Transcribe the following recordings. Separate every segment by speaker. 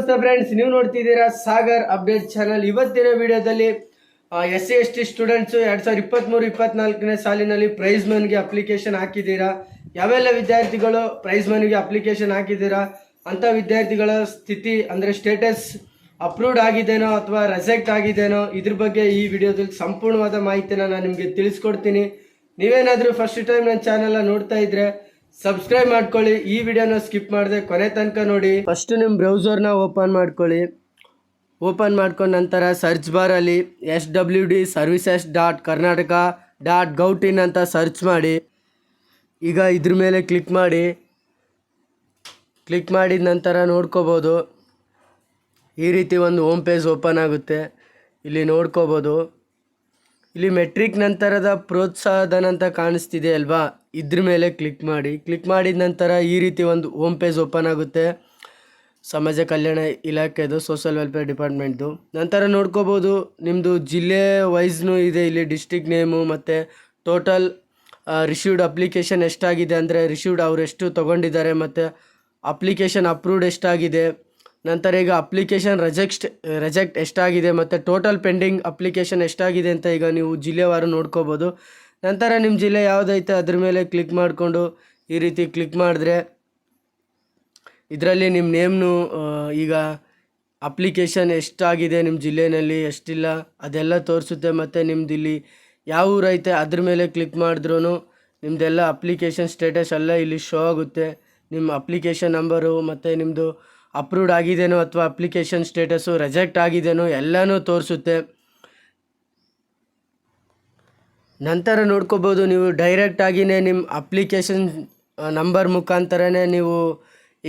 Speaker 1: ನಮಸ್ತೆ ಫ್ರೆಂಡ್ಸ್ ನೀವು ನೋಡ್ತಿದ್ದೀರಾ ಸಾಗರ್ ಅಪ್ಡೇಟ್ ಚಾನಲ್ ಇವತ್ತಿನ ವಿಡಿಯೋದಲ್ಲಿ S C S T students ಎರಡು ಸಾವಿರದ ಇಪ್ಪತ್ತ್ಮೂರು ಇಪ್ಪತ್ನಾಲ್ಕನೇ ಸಾಲಿನಲ್ಲಿ ಪ್ರೈಸ್ ಮನ್ಗೆ ಅಪ್ಲಿಕೇಶನ್ ಹಾಕಿದ್ದೀರಾ? ಯಾವೆಲ್ಲ ವಿದ್ಯಾರ್ಥಿಗಳು ಪ್ರೈಸ್ ಮನ್ಗೆ ಅಪ್ಲಿಕೇಶನ್ ಹಾಕಿದ್ದೀರಾ? ಅಂಥ ವಿದ್ಯಾರ್ಥಿಗಳ ಸ್ಥಿತಿ, ಅಂದರೆ ಸ್ಟೇಟಸ್ ಅಪ್ರೂವ್ಡ್ ಆಗಿದೆನೋ ಅಥವಾ ರೆಸೆಕ್ಟ್ ಆಗಿದೆನೋ, ಇದ್ರ ಬಗ್ಗೆ ಈ ವಿಡಿಯೋದಲ್ಲಿ ಸಂಪೂರ್ಣವಾದ ಮಾಹಿತಿನ ನಾನು ನಿಮಗೆ ತಿಳಿಸ್ಕೊಡ್ತೀನಿ. ನೀವೇನಾದರೂ ಫಸ್ಟ್ ಟೈಮ್ ನನ್ನ ಚಾನೆಲ್ ನೋಡ್ತಾ ಇದ್ರೆ ಸಬ್ಸ್ಕ್ರೈಬ್ ಮಾಡ್ಕೊಳ್ಳಿ. ಈ ವಿಡಿಯೋನ ಸ್ಕಿಪ್ ಮಾಡದೆ ಕೊನೆ ತನಕ ನೋಡಿ. ಫಸ್ಟ್ ನಿಮ್ಮ ಬ್ರೌಸರ್ನ ಓಪನ್ ಮಾಡ್ಕೊಳ್ಳಿ. ಓಪನ್ ಮಾಡ್ಕೊಂಡ ನಂತರ search ಬಾರಲ್ಲಿ S W D services dot Karnataka dot gov in ಅಂತ ಸರ್ಚ್ ಮಾಡಿ. ಈಗ ಇದ್ರ ಮೇಲೆ ಕ್ಲಿಕ್ ಮಾಡಿ. ಕ್ಲಿಕ್ ಮಾಡಿದ ನಂತರ ನೋಡ್ಕೋಬೋದು. ಈ ರೀತಿ ಒಂದು ಹೋಮ್ ಪೇಜ್ ಓಪನ್ ಆಗುತ್ತೆ. ಇಲ್ಲಿ ನೋಡ್ಕೋಬೋದು. ಇಲ್ಲಿ ಮೆಟ್ರಿಕ್ ನಂತರದ ಪ್ರೋತ್ಸಾಹಧನ ಅಂತ ಕಾಣಿಸ್ತಿದೆ ಅಲ್ವಾ? ಇದ್ರ ಮೇಲೆ ಕ್ಲಿಕ್ ಮಾಡಿ. ಕ್ಲಿಕ್ ಮಾಡಿದ ನಂತರ ಈ ರೀತಿ ಒಂದು ಹೋಮ್ ಪೇಜ್ ಓಪನ್ ಆಗುತ್ತೆ. ಸಮಾಜ ಕಲ್ಯಾಣ ಇಲಾಖೆದು ಸೋಷಲ್ ವೆಲ್ಫೇರ್ ಡಿಪಾರ್ಟ್ಮೆಂಟ್ದು ನಂತರ ನೋಡ್ಕೋಬೋದು ನಿಮ್ಮದು ಜಿಲ್ಲೆ ವೈಸ್ನೂ ಇದೆ ಇಲ್ಲಿ ಡಿಸ್ಟಿಕ್ ನೇಮು ಮತ್ತು ಟೋಟಲ್ ರಿಸೀವ್ಡ್ ಅಪ್ಲಿಕೇಶನ್ ಎಷ್ಟಾಗಿದೆ ಅಂದರೆ ರಿಸೀವ್ಡ್ ಅವ್ರು ಎಷ್ಟು ತೊಗೊಂಡಿದ್ದಾರೆ ಮತ್ತು ಅಪ್ಲಿಕೇಶನ್ ಅಪ್ರೂವ್ಡ್ ಎಷ್ಟಾಗಿದೆ. ನಂತರ ಈಗ ಅಪ್ಲಿಕೇಶನ್ ರೆಜೆಕ್ಟ್ ರೆಜೆಕ್ಟ್ ಎಷ್ಟಾಗಿದೆ ಮತ್ತು ಟೋಟಲ್ ಪೆಂಡಿಂಗ್ ಅಪ್ಲಿಕೇಶನ್ ಎಷ್ಟಾಗಿದೆ ಅಂತ ಈಗ ನೀವು ಜಿಲ್ಲೆವಾರು ನೋಡ್ಕೋಬೋದು. ನಂತರ ನಿಮ್ಮ ಜಿಲ್ಲೆ ಯಾವುದೈತೆ ಅದ್ರ ಮೇಲೆ ಕ್ಲಿಕ್ ಮಾಡಿಕೊಂಡು ಈ ರೀತಿ ಕ್ಲಿಕ್ ಮಾಡಿದ್ರೆ ಇದರಲ್ಲಿ ನಿಮ್ಮ ನೇಮ್ನು ಈಗ ಅಪ್ಲಿಕೇಶನ್ ಎಷ್ಟಾಗಿದೆ ನಿಮ್ಮ ಜಿಲ್ಲೆಯಲ್ಲಿ ಎಷ್ಟಿಲ್ಲ, ಅದೆಲ್ಲ ತೋರಿಸುತ್ತೆ ಮತ್ತು ನಿಮ್ದು ಇಲ್ಲಿ ಯಾವ ಊರೈತೆ ಅದ್ರ ಮೇಲೆ ಕ್ಲಿಕ್ ಮಾಡಿದ್ರೂ ನಿಮ್ಮದೆಲ್ಲ ಅಪ್ಲಿಕೇಶನ್ ಸ್ಟೇಟಸ್ ಎಲ್ಲ ಇಲ್ಲಿ ಶೋ ಆಗುತ್ತೆ. ನಿಮ್ಮ ಅಪ್ಲಿಕೇಶನ್ ನಂಬರು ಮತ್ತು ನಿಮ್ಮದು ಅಪ್ರೂವ್ಡ್ ಆಗಿದೆಯೋ ಅಥವಾ ಅಪ್ಲಿಕೇಶನ್ ಸ್ಟೇಟಸ್ಸು ರೆಜೆಕ್ಟ್ ಆಗಿದೆಯೋ ಎಲ್ಲನೂ ತೋರಿಸುತ್ತೆ. ನಂತರ ನೋಡ್ಕೋಬೋದು ನೀವು ಡೈರೆಕ್ಟಾಗಿಯೇ ನಿಮ್ಮ ಅಪ್ಲಿಕೇಶನ್ ನಂಬರ್ ಮುಖಾಂತರನೇ ನೀವು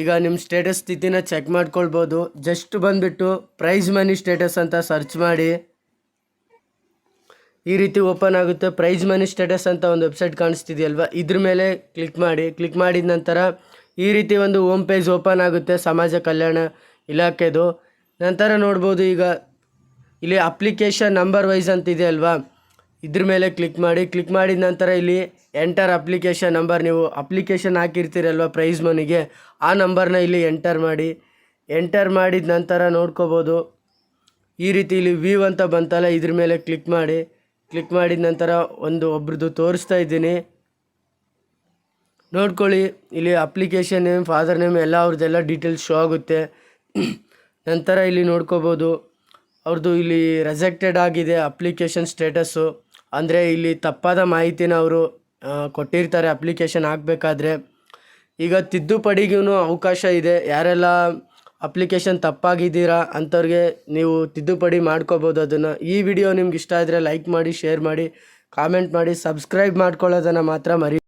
Speaker 1: ಈಗ ನಿಮ್ಮ ಸ್ಟೇಟಸ್ ಸ್ಥಿತಿನ ಚೆಕ್ ಮಾಡ್ಕೊಳ್ಬೋದು. ಜಸ್ಟ್ ಬಂದುಬಿಟ್ಟು ಪ್ರೈಸ್ ಮನಿ ಸ್ಟೇಟಸ್ ಅಂತ ಸರ್ಚ್ ಮಾಡಿ. ಈ ರೀತಿ ಓಪನ್ ಆಗುತ್ತೆ. ಪ್ರೈಸ್ ಮನಿ ಸ್ಟೇಟಸ್ ಅಂತ ಒಂದು ವೆಬ್ಸೈಟ್ ಕಾಣಿಸ್ತಿದೆಯಲ್ವ? ಇದ್ರ ಮೇಲೆ ಕ್ಲಿಕ್ ಮಾಡಿ. ಕ್ಲಿಕ್ ಮಾಡಿದ ನಂತರ ಈ ರೀತಿ ಒಂದು ಹೋಮ್ ಪೇಜ್ ಓಪನ್ ಆಗುತ್ತೆ, ಸಮಾಜ ಕಲ್ಯಾಣ ಇಲಾಖೆದು. ನಂತರ ನೋಡ್ಬೋದು ಈಗ ಇಲ್ಲಿ ಅಪ್ಲಿಕೇಶನ್ ನಂಬರ್ ವೈಸ್ ಅಂತ ಇದೆ ಅಲ್ವಾ? ಇದ್ರ ಮೇಲೆ ಕ್ಲಿಕ್ ಮಾಡಿ ಕ್ಲಿಕ್ ಮಾಡಿದ ನಂತರ ಇಲ್ಲಿ ಎಂಟರ್ ಅಪ್ಲಿಕೇಶನ್ ನಂಬರ್ ನೀವು ಅಪ್ಲಿಕೇಶನ್ ಹಾಕಿರ್ತೀರಲ್ವ ಪ್ರೈಸ್ ಮನಿಗೆ ಆ ನಂಬರ್ನ ಇಲ್ಲಿ ಎಂಟರ್ ಮಾಡಿ. ಎಂಟರ್ ಮಾಡಿದ ನಂತರ ನೋಡ್ಕೋಬೋದು. ಈ ರೀತಿ ಇಲ್ಲಿ ವ್ಯೂ ಅಂತ ಬಂತಲ್ಲ, ಇದ್ರ ಮೇಲೆ ಕ್ಲಿಕ್ ಮಾಡಿ. ಕ್ಲಿಕ್ ಮಾಡಿದ ನಂತರ ಒಂದು ಒಬ್ರದ್ದು ತೋರಿಸ್ತಾ ಇದ್ದೀನಿ. ನೋಡ್ಕೊಳ್ಳಿ. ಇಲ್ಲಿ ಅಪ್ಲಿಕೇಶನ್ ನೇಮ್ ಫಾದರ್ ನೇಮ್ ಎಲ್ಲ ಅವ್ರದ್ದೆಲ್ಲ ಡೀಟೇಲ್ಸ್ ಶೋ ಆಗುತ್ತೆ. ನಂತರ ಇಲ್ಲಿ ನೋಡ್ಕೋಬೋದು. ಅವ್ರದ್ದು ಇಲ್ಲಿ ರೆಜೆಕ್ಟೆಡ್ ಆಗಿದೆ ಅಪ್ಲಿಕೇಶನ್ ಸ್ಟೇಟಸ್ಸು ಅಂದರೆ ಇಲ್ಲಿ ತಪ್ಪಾದ ಮಾಹಿತಿನ ಅವರು ಕೊಟ್ಟಿರ್ತಾರೆ ಅಪ್ಲಿಕೇಶನ್ ಹಾಕಬೇಕಾದ್ರೆ. ಈಗ ತಿದ್ದುಪಡಿಗೂ ಅವಕಾಶ ಇದೆ. ಯಾರೆಲ್ಲ ಅಪ್ಲಿಕೇಶನ್ ತಪ್ಪಾಗಿದ್ದೀರಾ ಅಂಥವ್ರಿಗೆ ನೀವು ತಿದ್ದುಪಡಿ ಮಾಡ್ಕೋಬೋದು ಅದನ್ನು. ಈ ವಿಡಿಯೋ ನಿಮ್ಗೆ ಇಷ್ಟ ಆದರೆ ಲೈಕ್ ಮಾಡಿ ಶೇರ್ ಮಾಡಿ ಕಾಮೆಂಟ್ ಮಾಡಿ ಸಬ್ಸ್ಕ್ರೈಬ್ ಮಾಡ್ಕೊಳ್ಳೋದನ್ನು ಮಾತ್ರ ಮರಿ